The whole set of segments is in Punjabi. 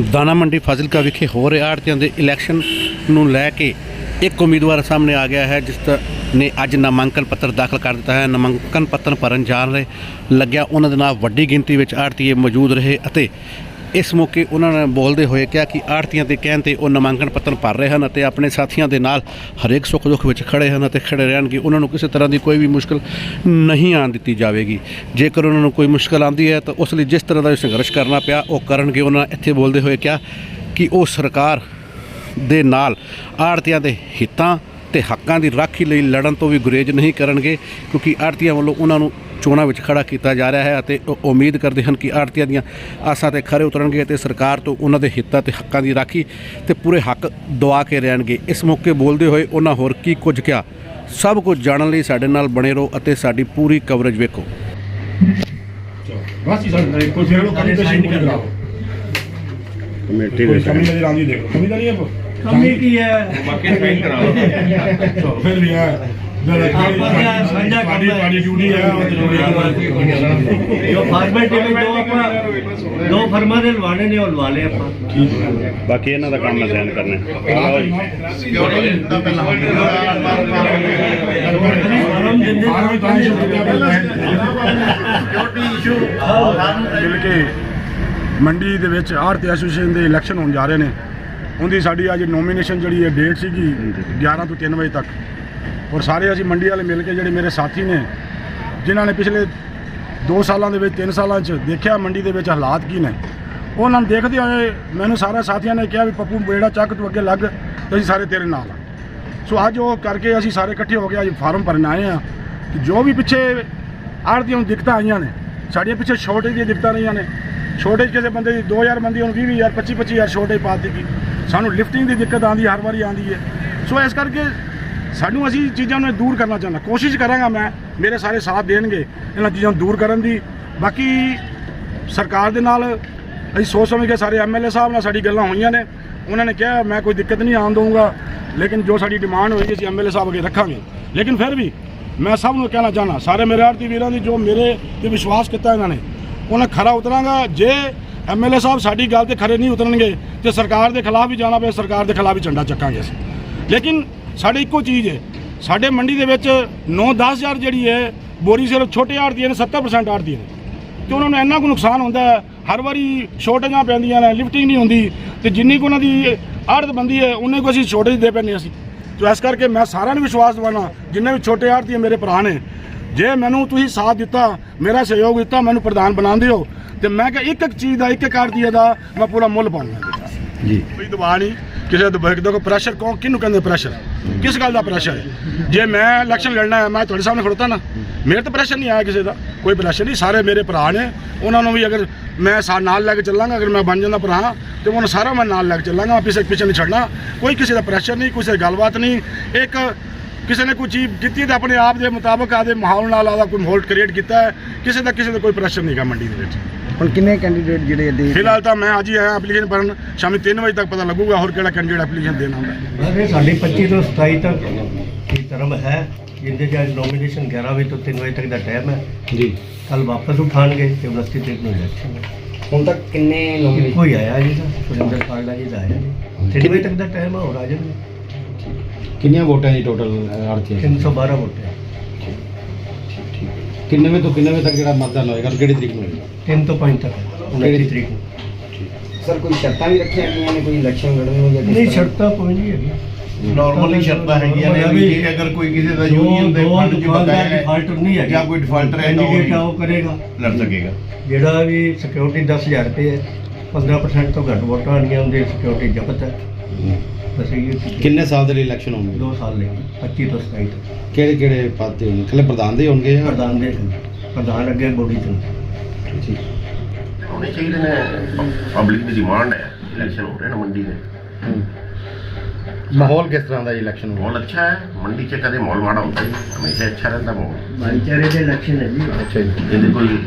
ਦਾਣਾ ਮੰਡੀ ਫਾਜ਼ਿਲਕਾ ਵਿਖੇ ਹੋ ਰਹੇ ਆੜਤੀਆਂ ਦੇ ਇਲੈਕਸ਼ਨ ਨੂੰ ਲੈ ਕੇ ਇੱਕ ਉਮੀਦਵਾਰ ਸਾਹਮਣੇ ਆ ਗਿਆ ਹੈ, ਜਿਸ ਨੇ ਅੱਜ ਨਾਮਾਂਕਨ ਪੱਤਰ ਦਾਖਲ ਕਰ ਦਿੱਤਾ ਹੈ। ਨਾਮਾਂਕਨ ਪੱਤਰ ਭਰਨ ਜਾਣ ਰਹੇ ਲੱਗਿਆ ਉਹਨਾਂ ਦੇ ਨਾਲ ਵੱਡੀ ਗਿਣਤੀ ਵਿੱਚ ਆੜਤੀਏ ਮੌਜੂਦ ਰਹੇ ਅਤੇ ਇਸ ਮੌਕੇ ਉਹਨਾਂ ਨੇ ਬੋਲਦੇ ਹੋਏ ਕਿਹਾ ਕਿ ਆੜਤੀਆਂ ਦੇ ਕਹਿਣ ਤੇ ਉਹ ਨਾਮਾਂਕਣ ਪੱਤਰ ਭਰ ਰਹੇ ਹਨ ਅਤੇ ਆਪਣੇ ਸਾਥੀਆਂ ਦੇ ਨਾਲ ਹਰੇਕ ਸੁੱਖ ਦੁੱਖ ਵਿੱਚ ਖੜੇ ਹਨ ਅਤੇ ਖੜੇ ਰਹਿਣਗੇ। ਉਹਨਾਂ ਨੂੰ ਕਿਸੇ ਤਰ੍ਹਾਂ ਦੀ ਕੋਈ ਵੀ ਮੁਸ਼ਕਲ ਨਹੀਂ ਆਉਣ ਦਿੱਤੀ ਜਾਵੇਗੀ। ਜੇਕਰ ਉਹਨਾਂ ਨੂੰ ਕੋਈ ਮੁਸ਼ਕਲ ਆਉਂਦੀ ਹੈ ਤਾਂ ਉਸ ਲਈ ਜਿਸ ਤਰ੍ਹਾਂ ਦਾ ਸੰਘਰਸ਼ ਕਰਨਾ ਪਿਆ, ਉਹ ਕਰਨਗੇ। ਉਹਨਾਂ ਇੱਥੇ ਬੋਲਦੇ ਹੋਏ ਕਿਹਾ ਕਿ ਉਹ ਸਰਕਾਰ ਦੇ ਨਾਲ ਆੜਤੀਆਂ ਦੇ ਹਿੱਤਾਂ ਤੇ ਹੱਕਾਂ ਦੀ ਰਾਖੀ ਲਈ ਲੜਨ ਤੋਂ ਵੀ ਗੁਰੇਜ਼ ਨਹੀਂ ਕਰਨਗੇ ਕਿਉਂਕਿ ਆੜਤੀਆਂ ਵੱਲੋਂ ਉਹਨਾਂ ਨੂੰ ਚੋਣਾਂ ਵਿੱਚ ਖੜਾ ਕੀਤਾ ਜਾ ਰਿਹਾ ਹੈ ਅਤੇ ਉਹ ਉਮੀਦ ਕਰਦੇ ਹਨ ਕਿ ਆੜਤੀਆਂ ਦੀਆਂ ਆਸਾਂ ਤੇ ਖਰੇ ਉਤਰਨਗੇ ਅਤੇ ਸਰਕਾਰ ਤੋਂ ਉਹਨਾਂ ਦੇ ਹਿੱਤਾਂ ਤੇ ਹੱਕਾਂ ਦੀ ਰਾਖੀ ਤੇ ਪੂਰੇ ਹੱਕ ਦਵਾ ਕੇ ਰਹਿਣਗੇ। ਇਸ ਮੌਕੇ ਬੋਲਦੇ ਹੋਏ ਉਹਨਾਂ ਹੋਰ ਕੀ ਕੁਝ ਕਿਹਾ? ਸਭ ਕੁਝ ਜਾਣਨ ਲਈ ਸਾਡੇ ਨਾਲ ਬਣੇ ਰਹੋ ਅਤੇ ਸਾਡੀ ਪੂਰੀ ਕਵਰੇਜ ਵੇਖੋ। ਬਸ ਹੀ ਸਾਡੇ ਕੋਈ ਫਿਰ ਲੋ ਕਮੀ ਪੇਸ਼ੀ ਪੂਰੀ ਕਰਾਓ। ਕਮੇਟੀ ਕੋਈ ਕਮੀ ਨਜ਼ਰ ਆਉਂਦੀ ਦੇਖੋ। ਕਮੀ ਤਾਂ ਨਹੀਂ ਹੈ ਕਮੀ ਕੀ ਹੈ? ਬਾਕੀ ਸਪੇਨ ਕਰਾਓ। ਚਲੋ ਫਿਰ ਵੀ ਹੈ। ਜਦ ਆਪਾਂ ਕਿਆ ਸਾਂਝਾ ਕੰਮ ਸਾਡੀ ਹੈ। ਸਾਡੀ ਡਿਊਟੀ ਹੈ ਉਹ ਜ਼ਰੂਰੀ ਹੈ ਜੋ ਫਾਰਮੈਲਿਟੀ ਵਿੱਚ ਦੋ ਆਪਾਂ ਦੋ ਫਰਮਾਂ ਦੇ ਲਵਾਣੇ ਨੇ ਉਹ ਲਵਾ ਲਏ ਆਪਾਂ। ਬਾਕੀ ਇਹਨਾਂ ਦਾ ਕੰਮ ਅਸਾਈਨ ਕਰਨਾ ਮਿਲ ਕੇ ਮੰਡੀ ਦੇ ਵਿੱਚ ਆਰਤੀ ਐਸੋਸੀਏਸ਼ਨ ਦੇ ਇਲੈਕਸ਼ਨ ਹੋਣ ਜਾ ਰਹੇ ਨੇ। ਉਹਦੀ ਸਾਡੀ ਅੱਜ ਨੋਮੀਨੇਸ਼ਨ ਜਿਹੜੀ ਹੈ ਡੇਟ ਸੀਗੀ 11 ਤੋਂ 3 ਵਜੇ ਤੱਕ। ਔਰ ਸਾਰੇ ਅਸੀਂ ਮੰਡੀ ਵਾਲੇ ਮਿਲ ਕੇ ਜਿਹੜੇ ਮੇਰੇ ਸਾਥੀ ਨੇ, ਜਿਨ੍ਹਾਂ ਨੇ ਪਿਛਲੇ 2 ਸਾਲਾਂ ਦੇ ਵਿੱਚ 3 ਸਾਲਾਂ 'ਚ ਦੇਖਿਆ ਮੰਡੀ ਦੇ ਵਿੱਚ ਹਾਲਾਤ ਕੀ ਨੇ। ਉਹਨਾਂ ਨੂੰ ਦੇਖਦੇ ਹੋਏ ਮੈਨੂੰ ਸਾਰੇ ਸਾਥੀਆਂ ਨੇ ਕਿਹਾ ਵੀ ਪੱਪੂ ਬੇੜਾ ਚੱਕ ਤੂੰ ਅੱਗੇ ਲੱਗ, ਤੇ ਅਸੀਂ ਸਾਰੇ ਤੇਰੇ ਨਾਲ ਆ। ਸੋ ਅੱਜ ਉਹ ਕਰਕੇ ਅਸੀਂ ਸਾਰੇ ਇਕੱਠੇ ਹੋ ਕੇ ਅੱਜ ਫਾਰਮ ਭਰਨ ਆਏ ਆ ਕਿ ਜੋ ਵੀ ਪਿੱਛੇ ਆੜਤੀਆਂ ਨੂੰ ਦਿੱਕਤਾਂ ਆਈਆਂ ਨੇ, ਸਾਡੀਆਂ ਪਿੱਛੇ ਸ਼ਾਰਟੇਜ ਦੀਆਂ ਦਿੱਕਤਾਂ ਰਹੀਆਂ ਨੇ ਸ਼ਾਰਟੇਜ ਕਿਸੇ ਬੰਦੇ ਦੀ 2000 ਬੰਦੀ, ਹੁਣ 20000 25 25000 ਸ਼ਾਰਟੇਜ ਪਾ ਦਿੱਤੀ। ਸਾਨੂੰ ਲਿਫਟਿੰਗ ਦੀ ਦਿੱਕਤ ਆਉਂਦੀ, ਹਰ ਵਾਰੀ ਆਉਂਦੀ ਹੈ। ਸੋ ਇਸ ਕਰਕੇ ਸਾਨੂੰ ਅਸੀਂ ਚੀਜ਼ਾਂ ਨੂੰ ਦੂਰ ਕਰਨਾ ਚਾਹੁੰਦਾ। ਕੋਸ਼ਿਸ਼ ਕਰਾਂਗਾ ਮੈਂ, ਮੇਰੇ ਸਾਰੇ ਸਾਥ ਦੇਣਗੇ ਇਹਨਾਂ ਚੀਜ਼ਾਂ ਨੂੰ ਦੂਰ ਕਰਨ ਦੀ। ਬਾਕੀ ਸਰਕਾਰ ਦੇ ਨਾਲ ਅਸੀਂ ਸੋਚ ਸਮਝ ਕੇ ਸਾਰੇ ਐਮਐਲਏ ਸਾਹਿਬ ਨਾਲ ਸਾਡੀ ਗੱਲਾਂ ਹੋਈਆਂ ਨੇ। ਉਹਨਾਂ ਨੇ ਕਿਹਾ, ਮੈਂ ਕੋਈ ਦਿੱਕਤ ਨਹੀਂ ਆਉਣ ਦਊਂਗਾ, ਲੇਕਿਨ ਜੋ ਸਾਡੀ ਡਿਮਾਂਡ ਹੋਏਗੀ, ਅਸੀਂ ਐਮਐਲਏ ਸਾਹਿਬ ਅੱਗੇ ਰੱਖਾਂਗੇ। ਲੇਕਿਨ ਫਿਰ ਵੀ ਮੈਂ ਸਭ ਨੂੰ ਕਹਿਣਾ ਚਾਹਨਾ ਸਾਰੇ ਮੇਰੇ ਆਰਤੀ ਵੀਰਾਂ ਦੀ ਜੋ ਮੇਰੇ ਤੇ ਵਿਸ਼ਵਾਸ ਕੀਤਾ ਇਹਨਾਂ ਨੇ ਉਹਨਾਂ ਖਰਾ ਉਤਰਾਂਗਾ। ਜੇ ਐਮਐਲਏ ਸਾਹਿਬ ਸਾਡੀ ਗੱਲ ਤੇ ਖਰੇ ਨਹੀਂ ਉਤਰਨਗੇ, ਤੇ ਸਰਕਾਰ ਦੇ ਖਿਲਾਫ ਵੀ ਜਾਣਾ ਪਏ ਸਰਕਾਰ ਦੇ ਖਿਲਾਫ ਵੀ ਝੰਡਾ ਚੱਕਾਂਗੇ ਅਸੀਂ। ਲੇਕਿਨ ਸਾਡੀ ਇੱਕੋ ਚੀਜ਼ ਹੈ ਸਾਡੇ ਮੰਡੀ ਦੇ ਵਿੱਚ 9-10000 ਜਿਹੜੀ ਹੈ ਬੋਰੀ ਸਿਰਫ ਛੋਟੇ ਆੜਤੀਆਂ ਨੇ 70% ਆੜਤੀਆਂ ਨੇ। ਤੇ ਉਹਨਾਂ ਨੂੰ ਇੰਨਾ ਕੁ ਨੁਕਸਾਨ ਹੁੰਦਾ ਹੈ, ਹਰ ਵਾਰੀ ਸ਼ੋਰਟੇਜਾਂ ਪੈਂਦੀਆਂ ਨੇ, ਲਿਫਟਿੰਗ ਨਹੀਂ ਹੁੰਦੀ, ਤੇ ਜਿੰਨੀ ਕੁ ਉਹਨਾਂ ਦੀ ਆੜਤ ਬੰਦੀ ਹੈ ਉਹਨੇ ਕੁ ਅਸੀਂ ਸ਼ੋਰਟੇਜ ਦੇ ਪੈਂਦੇ ਅਸੀਂ। ਤੇ ਇਸ ਕਰਕੇ ਮੈਂ ਸਾਰਿਆਂ ਨੂੰ ਵਿਸ਼ਵਾਸ ਦਿਵਾਉਣਾ ਜਿੰਨੇ ਵੀ ਛੋਟੇ ਆੜਤੀ ਮੇਰੇ ਭਰਾ ਨੇ ਜੇ ਮੈਨੂੰ ਤੁਸੀਂ ਸਾਥ ਦਿੱਤਾ ਮੇਰਾ ਸਹਿਯੋਗ ਦਿੱਤਾ ਮੈਨੂੰ ਪ੍ਰਧਾਨ ਬਣਾ ਦਿਓ ਤੇ ਮੈਂ ਕਿਹਾ ਇੱਕ ਇੱਕ ਚੀਜ਼ ਦਾ ਇੱਕ ਇੱਕ ਆੜਤੀ ਦਾ ਮੈਂ ਪੂਰਾ ਮੁੱਲ ਪਾਉਂਗਾ ਜੀ। ਕੋਈ ਦਬਾਅ ਨਹੀਂ ਕਿਸੇ ਦਾ ਦਬਾਅ ਦੇਖੋ ਪ੍ਰੈਸ਼ਰ ਕੌਣ ਕਿਹਨੂੰ ਕਹਿੰਦੇ ਪ੍ਰੈਸ਼ਰ ਕਿਸ ਗੱਲ ਦਾ ਪ੍ਰੈਸ਼ਰ ਹੈ? ਜੇ ਮੈਂ ਇਲੈਕਸ਼ਨ ਲੜਨਾ ਹੈ ਮੈਂ ਤੁਹਾਡੇ ਸਾਹਮਣੇ ਖੜੋਤਾ ਨਾ ਮੇਰੇ ਤੇ ਪ੍ਰੈਸ਼ਰ ਨਹੀਂ ਆਇਆ ਕਿਸੇ ਦਾ। ਕੋਈ ਪ੍ਰੈਸ਼ਰ ਨਹੀਂ ਸਾਰੇ ਮੇਰੇ ਭਰਾ ਨੇ। ਉਹਨਾਂ ਨੂੰ ਵੀ ਅਗਰ ਮੈਂ ਸਾ ਨਾਲ ਲੈ ਕੇ ਚੱਲਾਂਗਾ ਅਗਰ ਮੈਂ ਬਣ ਜਾਂਦਾ ਭਰਾ ਤੇ ਉਹਨਾਂ ਸਾਰਾ ਮੈਂ ਨਾਲ ਲੈ ਕੇ ਚੱਲਾਂਗਾ ਪਿੱਛੇ ਪਿੱਛੇ ਨਹੀਂ ਛੱਡਣਾ। ਕੋਈ ਕਿਸੇ ਦਾ ਪ੍ਰੈਸ਼ਰ ਨਹੀਂ ਕਿਸੇ ਦੀ ਗੱਲਬਾਤ ਨਹੀਂ। ਇੱਕ ਕਿਸੇ ਨੇ ਕੋਈ ਚੀਜ਼ ਕੀਤੀ ਤੇ ਆਪਣੇ ਆਪ ਦੇ ਮੁਤਾਬਕ ਆਦੇ ਮਾਹੌਲ ਨਾਲ ਆਦਾ ਕੋਈ ਮਾਹੌਲ ਕ੍ਰੀਏਟ ਕੀਤਾ ਹੈ ਕਿਸੇ ਦਾ ਕਿਸੇ ਦਾ ਕੋਈ ਪ੍ਰੈਸ਼ਰ ਨਹੀਂਗਾ ਮੰਡੀ ਦੇ ਵਿੱਚ। ਹੁਣ ਕਿੰਨੇ ਕੈਂਡੀਡੇਟ ਜਿਹੜੇ ਅੱਡੇ ਫਿਲਹਾਲ ਤਾਂ ਮੈਂ ਅੱਜ ਹੀ ਆਇਆ ਐਪਲੀਕੇਸ਼ਨ ਭਰਨ ਸ਼ਾਮੀ 3 ਵਜੇ ਤੱਕ ਪਤਾ ਲੱਗੂਗਾ ਹੋਰ ਕਿਹੜਾ ਕੈਂਡੀਡੇਟ ਐਪਲੀਕੇਸ਼ਨ ਦੇਣਾ ਹੁੰਦਾ ਸਾਡੀ 25 ਤੋਂ 27 ਤੱਕ ਇਹ ਧਰਮ ਹੈ ਜਿੰਦੇ ਅੱਜ ਨੋਮੀਨੇਸ਼ਨ 11 ਵਜੇ ਤੋਂ 3 ਵਜੇ ਤੱਕ ਦਾ ਟਾਈਮ ਹੈ। ਜੀ। ਕੱਲ ਵਾਪਸ ਉਠਾਣਗੇ ਤੇ 29 ਤਰੀਕ ਨੂੰ ਇਲੈਕਸ਼ਨ ਹੁਣ ਤੱਕ ਕਿੰਨੇ ਨੋਮੀਨੇਸ਼ਨ ਕੋਈ ਆਇਆ ਜੀ ਤਾਂ ਸੁਰਿੰਦਰ ਪਾਲੜਾ ਜੀ ਦਾ ਆਇਆ ਜੀ। 3 ਵਜੇ ਤੱਕ ਦਾ ਟਾਈਮ ਹੈ ਹੋਰ ਆ ਜਾਣਗੇ। ਕਿੰਨੀਆਂ ਵੋਟਾਂ ਦੀ ਟੋਟਲ ਆਰਤੀ 312 ਵੋਟ ਹੈ। ਕਿੰਨੇ ਵਜੇ ਤੋਂ ਕਿੰਨੇ ਵਜੇ ਤੱਕ ਜਿਹੜਾ ਮਤਦਾਨ ਹੋਏਗਾ ਕਿਹੜੀ ਤਰੀਕ ਨੂੰ ਹੋਏਗਾ? 3 ਤੋਂ 5 ਤੱਕ 29 ਤਰੀਕ? ਨੂੰ। ਸਰ ਕੋਈ ਸ਼ਰਤਾਂ ਵੀ ਰੱਖੀਆਂ ਗਈਆਂ ਨੇ ਕੋਈ ਇਲੈਕਸ਼ਨ ਲੜਨ ਨੂੰ ਜਾਂ ਕਿਸ ਨਹੀਂ ਤਰ੍ਹਾਂ? ਸ਼ਰਤਾਂ ਕੋਈ ਨਹੀਂ ਹੈਗੀ ਨਾਰਮਲੀ ਸ਼ਰਤਾਂ ਹੈਗੀਆਂ ਨੇ ਵੀ ਜੇ ਅਗਰ ਕੋਈ ਕਿਸੇ ਦਾ ਯੂਨੀਅਨ ਦੇ ਫੰਡ ਚ ਬਕਾਇਆ ਹੈ ਡਿਫਾਲਟਰ ਨਹੀਂ ਹੈ ਜਾਂ ਕੋਈ ਡਿਫਾਲਟਰ ਹੈ ਤਾਂ ਉਹ ਆ ਵੀ ਉਹ ਕਰੇਗਾ। ਲੜ ਸਕੇਗਾ। ਜਿਹੜਾ ਵੀ ਸਿਕਿਉਰਿਟੀ 10000 ਰੁਪਏ ਹੈ 15% ਤੋਂ ਘੱਟ ਵੋਟਾਂ ਆਣੀਆਂ ਉਹਦੀ ਸਿਕਿਉਰਿਟੀ ਜ਼ਬਤ ਹੈ। ਕਿੰਨੇ ਸਾਲ ਦੇ ਲਈ ਇਲੈਕਸ਼ਨ ਹੋਣਗੇ? ਦੋ ਸਾਲ ਲਈ 25 ਤੋਂ 27 ਤੱਕ। ਕਿਹੜੇ ਕਿਹੜੇ ਪਦ ਤੇ ਹੋਣਗੇ? ਇਕੱਲੇ ਪ੍ਰਧਾਨ ਦੇ ਹੋਣਗੇ ਜਾਂ? ਪ੍ਰਧਾਨ ਦੇ ਪ੍ਰਧਾਨ ਅੱਗੇ ਬੋਡੀ ਤੋਂ। ਠੀਕ ਹੋਣੇ ਚਾਹੀਦੇ ਨੇ। ਪਬਲਿਕ ਦੀ ਡਿਮਾਂਡ ਹੈ। ਇਲੈਕਸ਼ਨ ਹੋ ਰਹੇ ਨੇ ਮੰਡੀ ਦੇ। ਮਾਹੌਲ ਕਿਸ ਤਰ੍ਹਾਂ ਦਾ ਇਲੈਕਸ਼ਨ ਮਾਹੌਲ ਅੱਛਾ ਹੈ। ਮੰਡੀ 'ਚ ਕਦੇ ਮਾਹੌਲ ਮਾੜਾ ਹੁੰਦਾ ਨਹੀਂ। ਹਮੇਸ਼ਾ ਅੱਛਾ ਰਹਿੰਦਾ ਮਾਹੌਲ। ਭਾਈਚਾਰੇ ਦੇ ਇਲੈਕਸ਼ਨ ਹੈ ਜੀ। ਅੱਛਾ ਜੀ। ਇਹਦੇ ਕੋਈ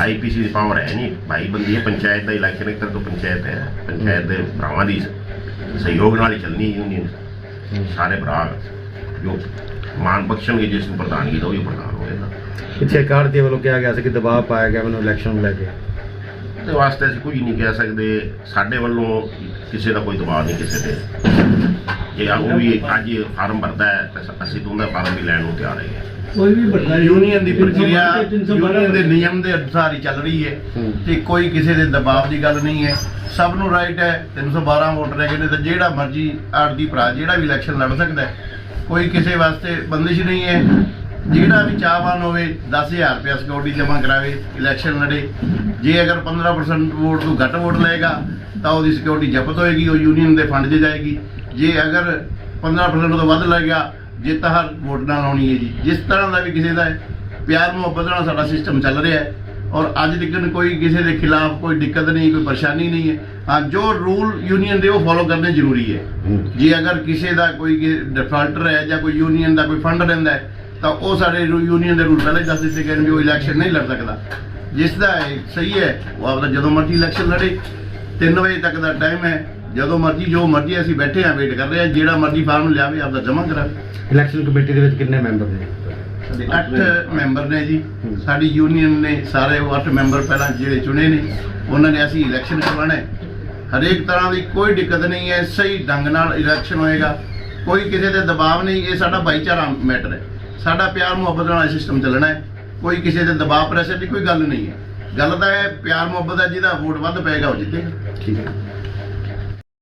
ਆਈਪੀਸੀ ਦੀ ਪਾਵਰ ਹੈ ਨਹੀਂ। ਭਾਈ ਬੰਦੀ ਹੈ ਪੰਚਾਇਤ ਦਾ ਇਲੈਕਸ਼ਨ ਇੱਕ ਤਰ੍ਹਾਂ ਤੋਂ ਪੰਚਾਇਤ ਹੈ। ਪੰਚਾਇਤ ਦੇ ਭਰਾਵਾਂ ਦੀ ਸਹਿਯੋਗ ਨਾਲ ਹੀ ਚੱਲਣੀ ਯੂਨੀਅਨ ਸਾਰੇ ਭਰਾ ਜੋ ਮਾਨ ਬਖਸ਼ਣਗੇ ਜਿਸ ਨੂੰ ਪ੍ਰਧਾਨਗੀ ਦਾ ਉਹ ਹੀ ਪ੍ਰਧਾਨ ਹੋਏਗਾ ਪਿੱਛੇ ਕਾਰਤੀ ਵੱਲੋਂ ਕਿਹਾ ਗਿਆ ਸੀ ਕਿ ਦਬਾਅ ਪਾਇਆ ਗਿਆ ਮੈਨੂੰ ਇਲੈਕਸ਼ਨ ਨੂੰ ਲੈ ਕੇ। ਉਹਦੇ ਵਾਸਤੇ ਅਸੀਂ ਕੁਝ ਨਹੀਂ ਕਹਿ ਸਕਦੇ। ਸਾਡੇ ਵੱਲੋਂ ਕਿਸੇ ਦਾ ਕੋਈ ਦਬਾਅ ਨਹੀਂ ਕਿਸੇ ਤੇ। ਜੇ ਉਹ ਵੀ ਅੱਜ ਫਾਰਮ ਭਰਦਾ ਹੈ ਤਾਂ ਅਸੀਂ ਉਹਦਾ ਫਾਰਮ ਵੀ ਲੈਣ ਨੂੰ ਤਿਆਰ ਹੈਗੇ ਹਾਂ। ਕੋਈ ਵੀ ਵੱਡਾ ਯੂਨੀਅਨ ਦੀ ਪ੍ਰਕਿਰਿਆ ਯੂਨੀਅਨ ਦੇ ਨਿਯਮ ਦੇ ਅਨੁਸਾਰ ਹੀ ਚੱਲ ਰਹੀ ਹੈ ਤੇ ਕੋਈ ਕਿਸੇ ਦੇ ਦਬਾਅ ਦੀ ਗੱਲ ਨਹੀਂ ਹੈ। ਸਭ ਨੂੰ ਰਾਈਟ ਹੈ 312 ਵੋਟਰ ਹੈਗੇ ਨੇ ਤੇ ਜਿਹੜਾ ਮਰਜ਼ੀ ਆਰਦੀ ਭਰਾ ਜਿਹੜਾ ਵੀ ਇਲੈਕਸ਼ਨ ਲੜ ਸਕਦਾ ਹੈ ਕੋਈ ਕਿਸੇ ਵਾਸਤੇ ਬੰਦਿਸ਼ ਨਹੀਂ ਹੈ। ਜਿਹੜਾ ਵੀ ਚਾਹਵਾਨ ਹੋਵੇ 10000 ਰੁਪਏ ਸਿਕਿਉਰਿਟੀ ਜਮ੍ਹਾਂ ਕਰਾਵੇ ਇਲੈਕਸ਼ਨ ਲੜੇ। ਜੇ ਅਗਰ 15% ਵੋਟ ਤੋਂ ਘੱਟ ਵੋਟ ਲਏਗਾ ਤਾਂ ਉਹਦੀ ਸਿਕਿਉਰਿਟੀ ਜ਼ਬਤ ਹੋਏਗੀ ਉਹ ਯੂਨੀਅਨ ਦੇ ਫੰਡ 'ਚ ਜਾਏਗੀ। ਜੇ ਅਗਰ 15% ਤੋਂ ਵੱਧ ਲੱਗਿਆ ਜਿੱਤ ਹਰ ਵੋਟ ਨਾਲ ਆਉਣੀ ਹੈ ਜੀ। ਜਿਸ ਤਰ੍ਹਾਂ ਦਾ ਵੀ ਕਿਸੇ ਦਾ ਪਿਆਰ ਮੁਹੱਬਤ ਨਾਲ ਸਾਡਾ ਸਿਸਟਮ ਚੱਲ ਰਿਹਾ ਹੈ ਔਰ ਅੱਜ ਤੱਕ ਕੋਈ ਕਿਸੇ ਦੇ ਖਿਲਾਫ ਕੋਈ ਦਿੱਕਤ ਨਹੀਂ, ਕੋਈ ਪਰੇਸ਼ਾਨੀ ਨਹੀਂ ਹੈ। ਹਾਂ, ਜੋ ਰੂਲ ਯੂਨੀਅਨ ਦੇ ਉਹ ਫੋਲੋ ਕਰਨੇ ਜ਼ਰੂਰੀ ਹੈ। ਜੇ ਅਗਰ ਕਿਸੇ ਦਾ ਕੋਈ ਡਿਫਾਲਟਰ ਹੈ ਜਾਂ ਕੋਈ ਯੂਨੀਅਨ ਦਾ ਕੋਈ ਫੰਡ ਰਹਿੰਦਾ ਹੈ, ਤਾਂ ਉਹ ਸਾਡੇ ਯੂਨੀਅਨ ਦੇ ਰੂਲ ਪਹਿਲਾਂ ਹੀ ਦੱਸ ਦਿੱਤੇ ਗਏ ਨੇ ਵੀ ਉਹ ਇਲੈਕਸ਼ਨ ਨਹੀਂ ਲੜ ਸਕਦਾ। ਜਿਸ ਦਾ ਇਹ ਸਹੀ ਹੈ, ਉਹ ਆਪਦਾ ਜਦੋਂ ਮਰਜ਼ੀ ਇਲੈਕਸ਼ਨ ਲੜੇ। 3 ਵਜੇ ਤੱਕ ਦਾ ਟਾਈਮ ਹੈ। ਜਦੋਂ ਮਰਜ਼ੀ ਜੋ ਮਰਜ਼ੀ ਅਸੀਂ ਬੈਠੇ ਹਾਂ ਵੇਟ ਕਰ ਰਹੇ ਹਾਂ ਜਿਹੜਾ ਮਰਜ਼ੀ ਫਾਰਮ ਲਿਆਵੇ ਆਪਦਾ ਜਮ੍ਹਾਂ ਕਰਾਵੇ ਇਲੈਕਸ਼ਨ ਕਮੇਟੀ ਦੇ ਵਿੱਚ ਕਿੰਨੇ ਮੈਂਬਰ ਨੇ? ਅੱਠ ਮੈਂਬਰ ਨੇ ਜੀ। ਸਾਡੀ ਯੂਨੀਅਨ ਨੇ ਸਾਰੇ ਉਹ ਅੱਠ ਮੈਂਬਰ ਪਹਿਲਾਂ ਜਿਹੜੇ ਚੁਣੇ ਨੇ ਉਹਨਾਂ ਨੇ ਅਸੀਂ ਇਲੈਕਸ਼ਨ ਕਰਵਾਉਣਾ ਹੈ। ਹਰੇਕ ਤਰ੍ਹਾਂ ਦੀ ਕੋਈ ਦਿੱਕਤ ਨਹੀਂ ਹੈ ਸਹੀ ਢੰਗ ਨਾਲ ਇਲੈਕਸ਼ਨ ਹੋਏਗਾ। ਕੋਈ ਕਿਸੇ ਤੇ ਦਬਾਅ ਨਹੀਂ ਇਹ ਸਾਡਾ ਭਾਈਚਾਰਾ ਮੈਟਰ ਹੈ। ਸਾਡਾ ਪਿਆਰ ਮੁਹੱਬਤ ਨਾਲ ਸਿਸਟਮ ਚੱਲਣਾ ਹੈ। ਕੋਈ ਕਿਸੇ ਤੇ ਦਬਾਅ ਪ੍ਰੈਸ਼ਰ ਦੀ ਕੋਈ ਗੱਲ ਨਹੀਂ ਹੈ। ਗੱਲ ਤਾਂ ਹੈ ਪਿਆਰ ਮੁਹੱਬਤ ਹੈ ਜਿਹਦਾ ਵੋਟ ਵੱਧ ਪਏਗਾ ਉਹ ਜਿੱਤੇਗਾ। ਠੀਕ ਹੈ।